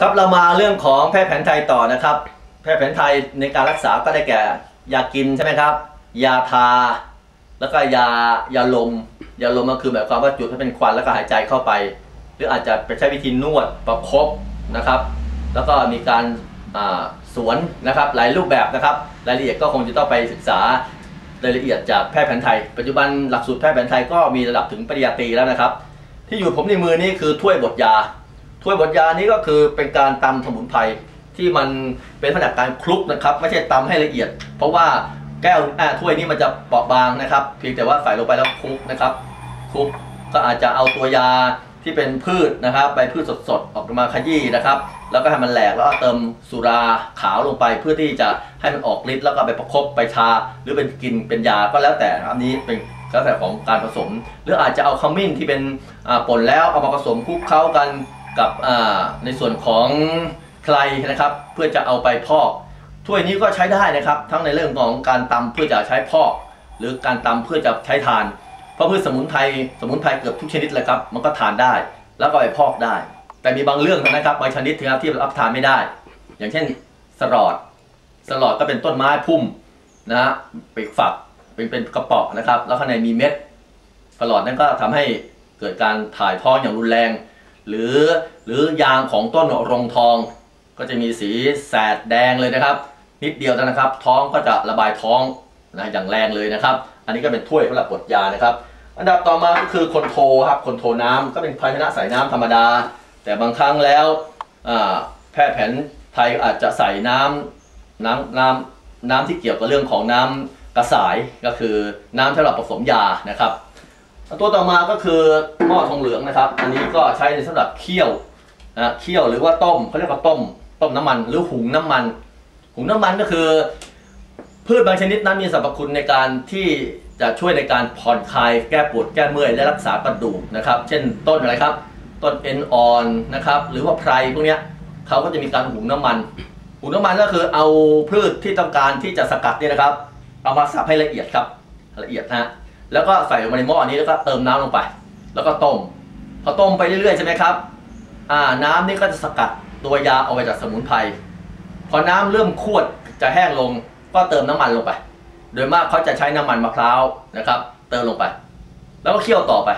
ครับเรามาเรื่องของแพทย์แผนไทยต่อนะครับ แพทย์แผนไทยในการรักษาก็ได้แก่ยากินใช่ไหมครับ ยาทา แล้วก็ยายาลม ยาลมก็คือหมายความว่าจุดให้เป็นควันแล้วก็หายใจเข้าไป หรืออาจจะไปใช้วิธีนวดประคบนะครับ แล้วก็มีการสวนนะครับหลายรูปแบบนะครับ รายละเอียดก็คงจะต้องไปศึกษารายละเอียดจากแพทย์แผนไทย ปัจจุบันหลักสูตรแพทย์แผนไทยก็มีระดับถึงปริญญาตรีแล้วนะครับ ที่อยู่ผมในมือนี้คือถ้วยบดยา ถ้วยบดยานี้ก็คือเป็นการตำสมุนไพรที่มันเป็นลักษณะการคลุกนะครับ ไม่ใช่ตำให้ละเอียด เพราะว่าแก้วอ่าถ้วยนี้มันจะเปราะบางนะครับเพียงแต่ว่าใส่ลงไปแล้วคลุกนะครับคลุกก็อาจจะเอาตัวยาที่เป็นพืชนะครับใบพืชสดๆออกมาขยี้นะครับ แล้วก็ให้มันแหลกแล้วเติมสุราขาวลงไปเพื่อที่จะให้มันออกฤทธิ์แล้วก็ไปประคบไปชา หรือเป็นกินเป็นยาก็แล้วแต่อันนี้เป็นแล้วแต่ของการผสม หรืออาจจะเอาขมิ้นที่เป็นป่นแล้วเอามาผสมคลุกเคล้ากัน กับในส่วนของไพรนะครับ เพื่อจะเอาไปพอกถ้วยนี้ก็ใช้ได้นะครับ ทั้งในเรื่องของการตำเพื่อจะใช้พอก หรือการตำเพื่อจะใช้ทาน เพราะพืชสมุนไพรสมุนไพรเกือบทุกชนิดเลยครับ มันก็ทานได้ แล้วก็ไปพอกได้ แต่มีบางเรื่องนะครับบางชนิดนะครับที่รับทานไม่ได้ อย่างเช่นสลอดสลอดก็เป็นต้นไม้พุ่มนะฮะปีกฝักเป็นเป็นกระป๋อนะครับ แล้วข้างในมีเม็ดสลอดนั้นก็ทำให้เกิดการถ่ายท้องอย่างรุนแรง หรือหรือยางของต้นรงทอง ก็จะมีสีแสดแดงเลยนะครับ นิดเดียวเท่านะครับ ท้องก็จะระบายท้องนะอย่างแรงเลยนะครับ อันนี้ก็เป็นถ้วยสำหรับบดยานะครับ อันดับต่อมาก็คือคอนโทรครับคอนโทรน้ำก็เป็นภาชนะใส่น้ำธรรมดา แต่บางครั้งแล้วแพทย์แผนไทยอาจจะใส่น้ำน้ำน้ำน้ำที่เกี่ยวกับเรื่องของน้ำกระสายก็คือน้ำสำหรับผสมยานะครับ ตัวต่อมาก็คือหม้อทองเหลืองนะครับ อันนี้ก็ใช้ในสำหรับเคี่ยวนะเคี่ยวหรือว่าต้มเขาเรียกว่าต้ม ต้มน้ำมัน หรือหุงน้ำมัน หุงน้ำมันก็คือ พืชบางชนิดนั้นมีสรรพคุณในการที่จะช่วยในการผ่อนคลายแก้ปวดแก้เมื่อยและรักษากระดูกนะครับ เช่นต้นอะไรครับ ต้นเอ็นออนนะครับ หรือว่าไพรพวกเนี้ยเขาก็จะมีการหุงน้ำมัน หุงน้ำมันก็คือเอาพืชที่ต้องการที่จะสกัดเนี่ยนะครับ เอามาสับให้ละเอียดครับ ละเอียดนะฮะ แล้วก็ใส่ลงไปในหม้อนี้แล้วก็เติมน้ำลงไป แล้วก็ต้มพอต้มไปเรื่อยๆใช่ไหมครับอ่าน้ำนี่ก็จะสกัดตัวยาเอาไว้จากสมุนไพรพอน้ำเริ่มขวดจะแห้งลง ก็เติมน้ำมันลงไป โดยมากเขาจะใช้น้ำมันมะพร้าวนะครับ เติมลงไป แล้วก็เคี่ยวต่อไป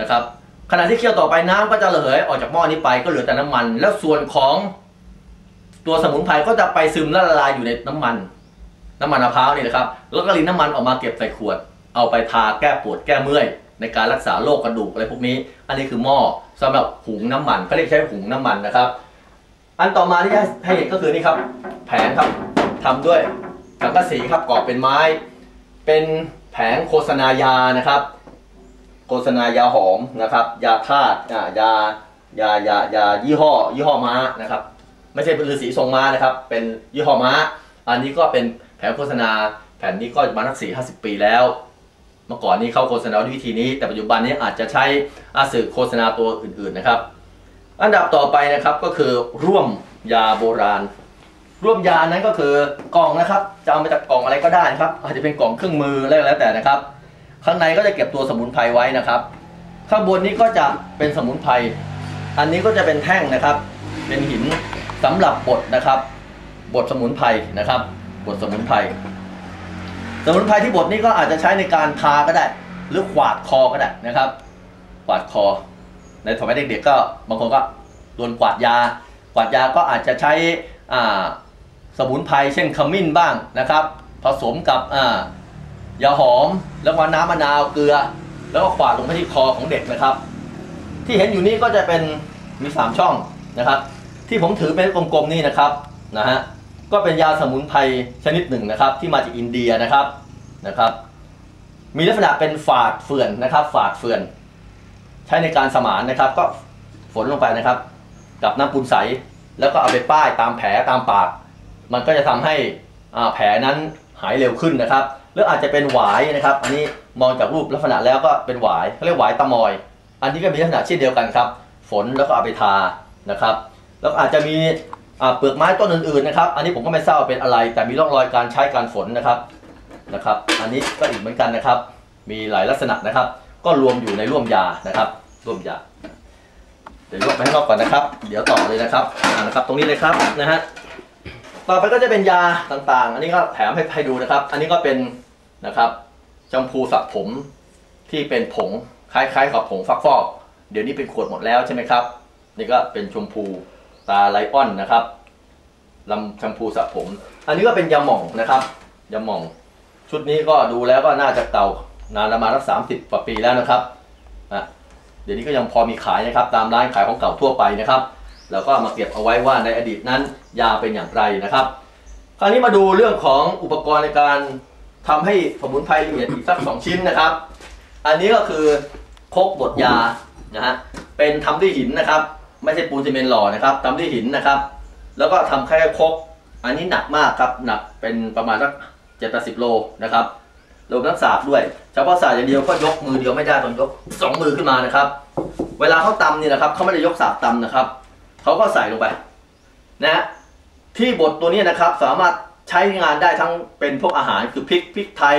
นะครับขณะที่เคี่ยวต่อไปน้ำก็จะระเหยออกจากหม้อนี้ไปก็เหลือแต่น้ำมัน แล้วส่วนของตัวสมุนไพรก็จะไปซึมละลายอยู่ในน้ำมัน น้ำมันมะพร้าวนี่นะครับ แล้วก็รินน้ำมันออกมาเก็บใส่ขวด เอาไปทาแก้ปวดแก้เมื่อย ในการรักษาโรคกระดูกอะไรพวกนี้ อันนี้คือหม้อสำหรับหุงน้ำมันเขาเรียกใช้หุงน้ำมันนะครับ อันต่อมาที่ให้เห็นก็คือนี่ครับ แผงครับทำด้วยสังกะสีครับก่อเป็นไม้ เป็นแผงโฆษณายานะครับ โฆษณายาหอมนะครับ ยาธาตุอ่ายายายายายี่ห้อ ยี่ห้อม้านะครับ ไม่ใช่เป็นฤาษีทรงม้านะครับ เป็นยี่ห้อม้า อันนี้ก็เป็นแผงโฆษณาแผ่นนี้ก็มานักสี่ห้าสิบปีแล้ว เมื่อก่อนนี้เข้าโฆษณาด้วยวิธีนี้ แต่ปัจจุบันนี้อาจจะใช้อาสื่อโฆษณาตัวอื่นๆนะครับ อันดับต่อไปนะครับก็คือร่วมยาโบราณ ร่วมยานั้นก็คือกล่องนะครับจะเอามาจากกล่องอะไรก็ได้นะครับ อาจจะเป็นกล่องเครื่องมืออะไรก็แล้วแต่นะครับ ข้างในก็จะเก็บตัวสมุนไพรไว้นะครับ ข้างบนนี้ก็จะเป็นสมุนไพรอันนี้ก็จะเป็นแท่งนะครับ เป็นหินสำหรับบดนะครับ บดสมุนไพรนะครับ บดสมุนไพร สมุนไพรที่บดนี้ก็อาจจะใช้ในการทาก็ได้ หรือขวาดคอก็ได้นะครับขวาดคอ ในสมัยเด็กๆก็บางคนก็โดนกวาดยา กวาดยาก็อาจจะใช้สมุนไพรเช่นขมิ้นบ้างนะครับ ผสมกับยาหอมแล้วก็น้ำมะนาวเกลือ แล้วก็ขวาดลงไปที่คอของเด็กนะครับ ที่เห็นอยู่นี่ก็จะเป็นมีสามช่องนะครับ ที่ผมถือเป็นกลมๆนี่นะครับนะฮะก็เป็นยาสมุนไพรชนิดหนึ่งนะครับ ที่มาจากอินเดียนะครับ นะครับ มีลักษณะเป็นฝาดเฟื่อนนะครับฝาดเฟื่อน ใช้ในการสมานนะครับ ก็ฝนลงไปนะครับ กับน้ำปูนใส แล้วก็เอาไปป้ายตามแผลตามปาก มันก็จะทำให้แผลนั้นหายเร็วขึ้นนะครับหรืออาจจะเป็นหวายนะครับ อันนี้มองจากรูปลักษณะแล้วก็เป็นหวายเขาเรียกหวายตะมอย อันนี้ก็มีลักษณะเช่นเดียวกันครับ ฝนแล้วก็เอาไปทานะครับ แล้วอาจจะมีเปลือกไม้ต้นอื่นๆนะครับ อันนี้ผมก็ไม่ทราบว่าเป็นอะไร แต่มีร่องรอยการใช้การฝนนะครับ นะครับ อันนี้ก็อีกเหมือนกันนะครับ มีหลายลักษณะนะครับ ก็รวมอยู่ในร่วมยานะครับ ร่วมยา เดี๋ยวยกไปให้นอกก่อนนะครับ เดี๋ยวต่อเลยนะครับนะครับ ตรงนี้เลยครับนะฮะ ต่อไปก็จะเป็นยาต่างๆ อันนี้ก็แถมให้ให้ดูนะครับ อันนี้ก็เป็นนะครับแชมพูสระผมที่เป็นผงคล้ายๆกับผงฟักฟอก เดี๋ยวนี้เป็นขวดหมดแล้วใช่ไหมครับ นี่ก็เป็นชมพูตาไลออนนะครับลำแชมพูสระผม อันนี้ก็เป็นยาหม่องนะครับ ยาหม่อง ชุดนี้ก็ดูแล้วก็น่าจะเก่านานประมาณสักสามสิบกว่าปีแล้วนะครับอะเดี๋ยวนี้ก็ยังพอมีขายนะครับ ตามร้านขายของเก่าทั่วไปนะครับ แล้วก็มาเก็บเอาไว้ว่าในอดีตนั้นยาเป็นอย่างไรนะครับ คราวนี้มาดูเรื่องของอุปกรณ์ในการทำให้สมุนไพรละเอียดอีกสักสองชิ้นนะครับ อันนี้ก็คือคกบดยานะฮะเป็นทำด้วยหินนะครับ ไม่ใช่ปูนซีเมนต์หล่อนะครับทำด้วยหินนะครับ แล้วก็ทำแค่คกอันนี้หนักมากครับหนักเป็นประมาณสัก จ็ดแปดสิบโลนะครับรวมทั้งสากด้วยเฉพาะสากอย่างเดียวก็ยกมือเดียวไม่ได้ต้องยกสองมือขึ้นมานะครับ เวลาเขาตำเนี่ยนะครับเขาไม่ได้ยกสากตำนะครับเขาก็ใส่ลงไปนะฮะที่บดตัวนี้นะครับสามารถใช้งานได้ทั้งเป็นพวกอาหารคือพริกพริกไทย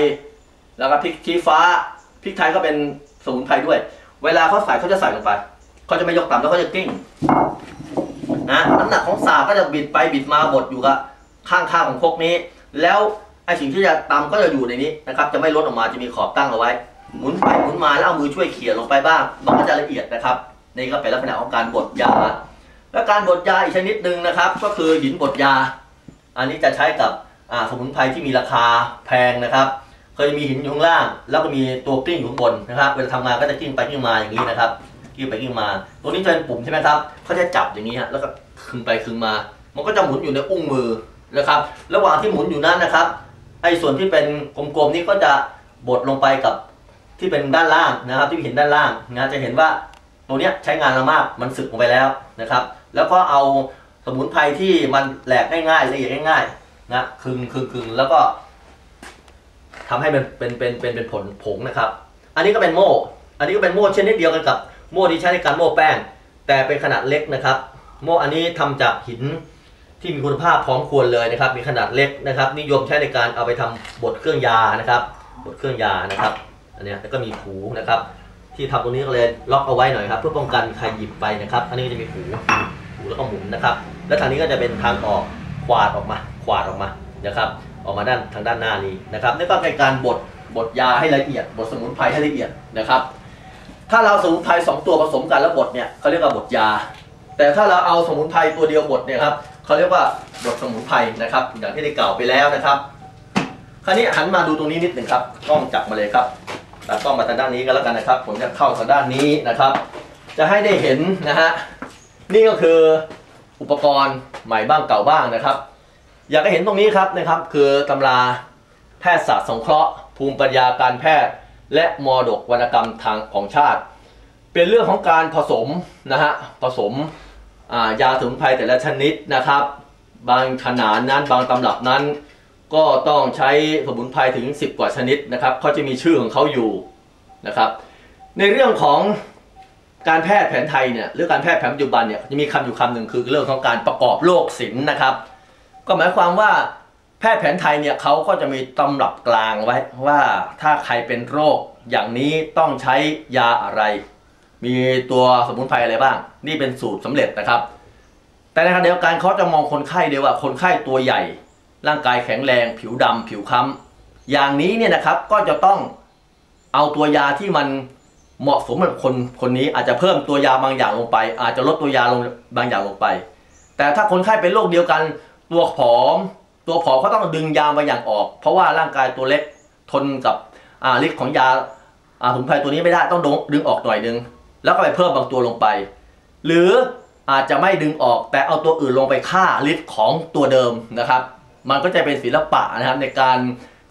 แล้วก็พริกชี้ฟ้าพริกไทยก็เป็นสมุนไพรด้วย เวลาเขาใส่เขาจะใส่ลงไปเขาจะไม่ยกตำแล้วเขาจะกิ้งนะน้ำหนักของสากก็จะบิดไปบิดมาบดอยู่กับข้างๆของคกนี้ แล้ว ไอสิ่งที่จะตำก็จะอยู่ในนี้นะครับ จะไม่ลดออกมาจะมีขอบตั้งเอาไว้ หมุนไปหมุนมาแล้วเอามือช่วยเขี่ยลงไปบ้าง มันก็จะละเอียดนะครับ นี่ก็เป็นลักษณะของการบดยา และการบดยาอีกชนิดหนึ่งนะครับ ก็คือหินบดยา อันนี้จะใช้กับสมุนไพรที่มีราคาแพงนะครับ เคยมีหินอยู่ข้างล่าง แล้วก็มีตัวกลิ้งอยู่ข้างบนนะครับ เวลาทำงานก็จะกลิ้งไปกลิ้งมาอย่างนี้นะครับกลิ้งไปกลิ้งมา ตัวนี้จะเป็นปุ่มใช่ไหมครับเขาจะจับอย่างนี้ฮะ แล้วก็คึงไปคึงมา มันก็จะหมุนอยู่ในอุ้งมือนะครับ ระหว่างที่หมุนอยู่นั้นนะครับ ไอ้ส่วนที่เป็นกลมๆนี้ก็จะบดลงไปกับที่เป็นด้านล่างนะครับ ที่เห็นด้านล่างนะจะเห็นว่าตัวเนี้ยใช้งานแล้วมากมันสึกลงไปแล้วนะครับ แล้วก็เอาสมุนไพรที่มันแหลกง่ายๆละเอียดง่ายๆนะคึงคึงคึงแล้วก็ทำให้มันเป็นเป็นเป็นเป็นผลผงนะครับ อันนี้ก็เป็นโม่ อันนี้ก็เป็นโม่เช่นเดียวกันกับโม่ที่ใช้ในการโม่แป้ง แต่เป็นขนาดเล็กนะครับ โม่อันนี้ทำจากหิน ที่มีคุณภาพพร้อมควรเลยนะครับ มีขนาดเล็กนะครับ นิยมใช้ในการเอาไปทำบดเครื่องยานะครับบดเครื่องยานะครับ อันนี้แล้วก็มีผูนะครับ ที่ทำตรงนี้ก็เลยล็อกเอาไว้หน่อยครับ เพื่อป้องกันใครหยิบไปนะครับ อันนี้จะมีผูผูแล้วก็หมุนนะครับ แล้วทางนี้ก็จะเป็นทางออกขวาดออกมาขวาดออกมานะครับ ออกมาด้านทางด้านหน้านี้นะครับนี่ก็เป็นการบดบดยาให้ละเอียดบดสมุนไพรให้ละเอียดนะครับ ถ้าเราสมุนไพรสองตัวผสมกันแล้วบดเนี่ยเขาเรียกว่าบดยา แต่ถ้าเราเอาสมุนไพรตัวเดียวบดเนี่ยครับ เขาเรียกว่าบดสมุนไพรนะครับ อย่างที่ได้กล่าวไปแล้วนะครับ คราวนี้หันมาดูตรงนี้นิดหนึ่งครับกล้องจับมาเลยครับตัดกล้องมาทางด้านนี้ก็แล้วกันนะครับ ผมจะเข้าทางด้านนี้นะครับ จะให้ได้เห็นนะฮะนี่ก็คืออุปกรณ์ใหม่บ้างเก่าบ้างนะครับ อยากให้เห็นตรงนี้ครับนะครับ คือตำราแพทยศาสตร์สงเคราะห์ ภูมิปัญญาการแพทย์ และมรดกวรรณกรรมทางของชาติ เป็นเรื่องของการผสมนะฮะผสม ยาสมุนไพรแต่ละชนิดนะครับ บางขนาดนั้นบางตำรับนั้น ก็ต้องใช้สมุนไพรถึง 10 กว่าชนิดนะครับเขาจะมีชื่อของเขาอยู่นะครับ ในเรื่องของการแพทย์แผนไทยเนี่ยหรือการแพทย์แผนปัจจุบันเนี่ยจะมีคำอยู่คำหนึ่งคือเรื่องของการประกอบโรคศิลป์นะครับ ก็หมายความว่าแพทย์แผนไทยเนี่ยเขาก็จะมีตำรับกลางไว้ว่าถ้าใครเป็นโรคอย่างนี้ต้องใช้ยาอะไร มีตัวสมุนไพรอะไรบ้าง นี่เป็นสูตรสำเร็จนะครับ แต่ในขณะเดียวกันเขาจะมองคนไข้เดียวว่าคนไข้ตัวใหญ่ ร่างกายแข็งแรง ผิวดำผิวคล้ำอย่างนี้เนี่ยนะครับก็จะต้องเอาตัวยาที่มันเหมาะสมกับคนคนนี้อาจจะเพิ่มตัวยาบางอย่างลงไป อาจจะลดตัวยาลงบางอย่างลงไป แต่ถ้าคนไข้เป็นโรคเดียวกัน ตัวผอม ตัวผอมเขาต้องดึงยาบางอย่างออก เพราะว่าร่างกายตัวเล็กทนกับฤทธิ์ของยาอ่าสมุนไพรตัวนี้ไม่ได้ต้องดึงออกหน่อยนึง แล้วก็ไปเพิ่มบางตัวลงไป หรืออาจจะไม่ดึงออกแต่เอาตัวอื่นลงไปฆ่าฤทธิ์ของตัวเดิมนะครับ มันก็จะเป็นศิลปะนะครับในการ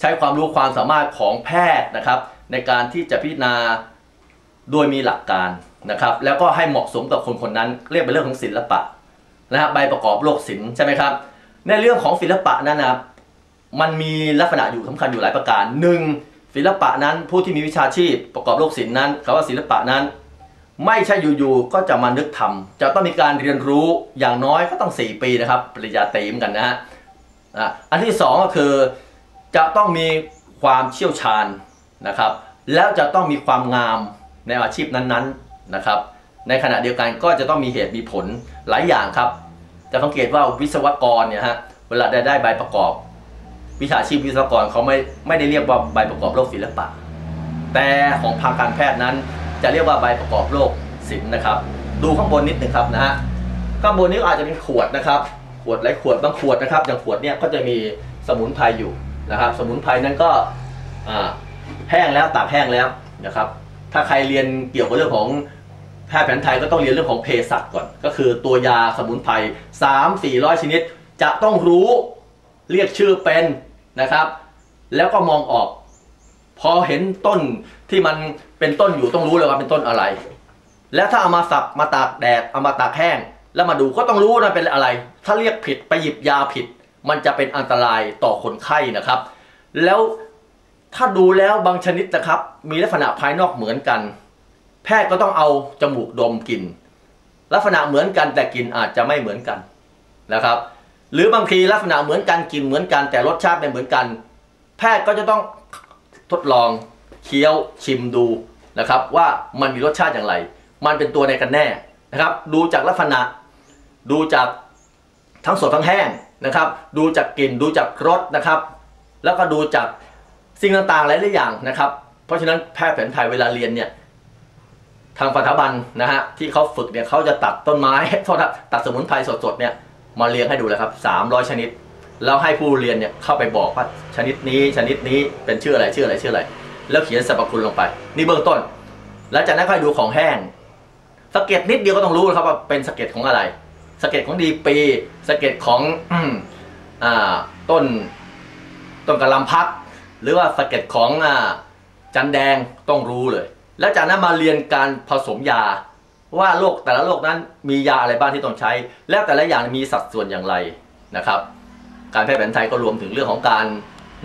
ใช้ความรู้ความสามารถของแพทย์นะครับ ในการที่จะพิจารณาโดยมีหลักการนะครับ แล้วก็ให้เหมาะสมกับคนคนนั้น เรียกเป็นเรื่องของศิลปะนะครับใบประกอบโลกศิลป์ใช่ไหมครับ ในเรื่องของศิลปะนั้นนะครับมันมีลักษณะอยู่สำคัญอยู่หลายประการหนึ่งศิลปะนั้นผู้ที่มีวิชาชีพประกอบโลกศิลป์นั้นคำว่าศิลปะนั้น ไม่ใช่อยู่ๆก็จะมานึกทำจะต้องมีการเรียนรู้อย่างน้อยก็ต้อง 4 ปีนะครับ ปริญญาตรีเหมือนกันนะฮะอะอันที่สองก็คือจะต้องมีความเชี่ยวชาญนะครับ แล้วจะต้องมีความงามในอาชีพนั้นๆนะครับ ในขณะเดียวกันก็จะต้องมีเหตุมีผลหลายอย่างครับจะสังเกตว่าวิศวกรเนี่ยฮะเวลาได้ได้ใบประกอบ วิชาชีพวิศวกรเขาไม่ไม่ได้เรียกว่าใบประกอบโรคศิลปะ แต่ของทางการแพทย์นั้น จะเรียกว่าใบประกอบโรคศิลป์นะครับ ดูข้างบนนิดหนึ่งครับนะฮะข้างบนนี้อาจจะเป็นขวดนะครับ ขวดหลายขวดบางขวดนะครับ อย่างขวดเนี่ยก็จะมีสมุนไพรอยู่นะครับ สมุนไพรนั้นก็แห้งแล้วตากแห้งแล้วนะครับ ถ้าใครเรียนเกี่ยวกับเรื่องของแพทย์แผนไทยก็ต้องเรียนเรื่องของเภสัชก่อน ก็คือตัวยาสมุนไพรสามสี่ร้อยชนิด จะต้องรู้เรียกชื่อเป็นนะครับ แล้วก็มองออก พอเห็นต้นที่มันเป็นต้นอยู่ต้องรู้เลยว่าเป็นต้นอะไร แล้วถ้าเอามาสับมาตากแดดเอามาตากแห้ง แล้วมาดูก็ต้องรู้นะเป็นอะไร ถ้าเรียกผิดไปหยิบยาผิด มันจะเป็นอันตรายต่อคนไข้นะครับ แล้วถ้าดูแล้วบางชนิดนะครับ มีลักษณะภายนอกเหมือนกัน แพทย์ก็ต้องเอาจมูกดมกลิ่นลักษณะเหมือนกันแต่กลิ่นอาจจะไม่เหมือนกันนะครับ หรือบางทีลักษณะเหมือนกันกลิ่นเหมือนกันแต่รสชาติไม่เหมือนกัน แพทย์ก็จะต้อง ทดลองเคี้ยวชิมดูนะครับว่ามันมีรสชาติอย่างไร มันเป็นตัวในกันแน่นะครับดูจากลักษณะ ดูจากทั้งสดทั้งแห้งนะครับ ดูจากกลิ่นดูจากรสนะครับ แล้วก็ดูจากสิ่งต่างๆหลายๆอย่างนะครับ เพราะฉะนั้นแพทย์แผนไทยเวลาเรียนเนี่ยทางสถาบันนะฮะที่เขาฝึกเนี่ยเขาจะตัดต้นไม้โทษครับตัดสมุนไพรสดๆเนี่ยมาเรียงให้ดูเลยครับ300 ชนิด แล้วให้ผู้เรียนเนี่ยเข้าไปบอกว่าชนิดนี้ชนิดนี้เป็นชื่ออะไรชื่ออะไรชื่ออะไร แล้วเขียนสรรพคุณลงไป นี่เบื้องต้นแล้วจากนั้นค่อยดูของแห้งสเก็ดนิดเดียวก็ต้องรู้ครับว่าเป็นสเก็ดของอะไรสเก็ดของดีปีสเก็ดของอ่าต้นต้นกระลำพัก หรือว่าสเก็ดของอ่าจันแดงต้องรู้เลย แล้วจากนั้นมาเรียนการผสมยาว่าโรคแต่ละโรคนั้นมียาอะไรบ้างที่ต้องใช้ แล้วแต่ละอย่างมีสัดส่วนอย่างไรนะครับ การแพทย์แผนไทยก็รวมถึงเรื่องของการ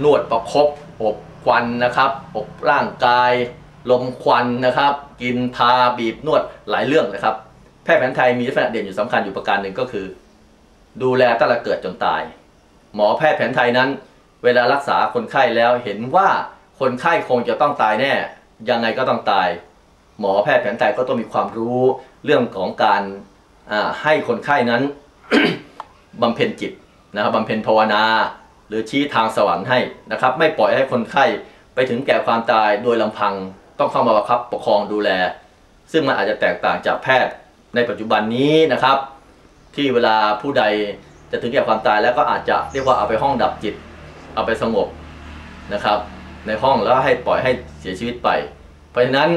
นวดประคบอบควันนะครับอบร่างกาย ลมควันนะครับ กินทาบีบนวดหลายเรื่องนะครับ แพทย์แผนไทยมีลักษณะเด่นอยู่สำคัญอยู่ประการหนึ่งก็คือ ดูแลตั้งแต่เกิดจนตาย หมอแพทย์แผนไทยนั้น เวลารักษาคนไข้แล้วเห็นว่าคนไข้คงจะต้องตายแน่ ยังไงก็ต้องตาย หมอแพทย์แผนไทยก็ต้องมีความรู้เรื่องของการให้คนไข้นั้นบำเพ็ญจิต นะครับบำเพ็ญภาวนา หรือชี้ทางสวรรค์ให้นะครับ ไม่ปล่อยให้คนไข้ไปถึงแก่ความตายโดยลำพังต้องเข้ามาประคับปกคองดูแล ซึ่งมันอาจจะแตกต่างจากแพทย์ในปัจจุบันนี้นะครับ ที่เวลาผู้ใดจะถึงแก่ความตายแล้วก็อาจจะเรียกว่าเอาไปห้องดับจิต เอาไปสงบนะครับ ในห้องแล้วให้ปล่อยให้เสียชีวิตไป เพราะฉะนั้น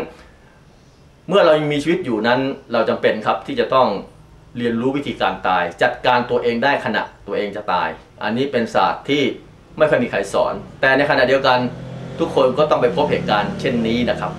เมื่อเรายังมีชีวิตอยู่นั้นเราจำเป็นครับที่จะต้อง เรียนรู้วิธีการตาย จัดการตัวเองได้ขณะตัวเองจะตาย อันนี้เป็นศาสตร์ที่ไม่ค่อยมีใครสอน แต่ในขณะเดียวกันทุกคนก็ต้องไปพบเหตุการณ์เช่นนี้นะครับ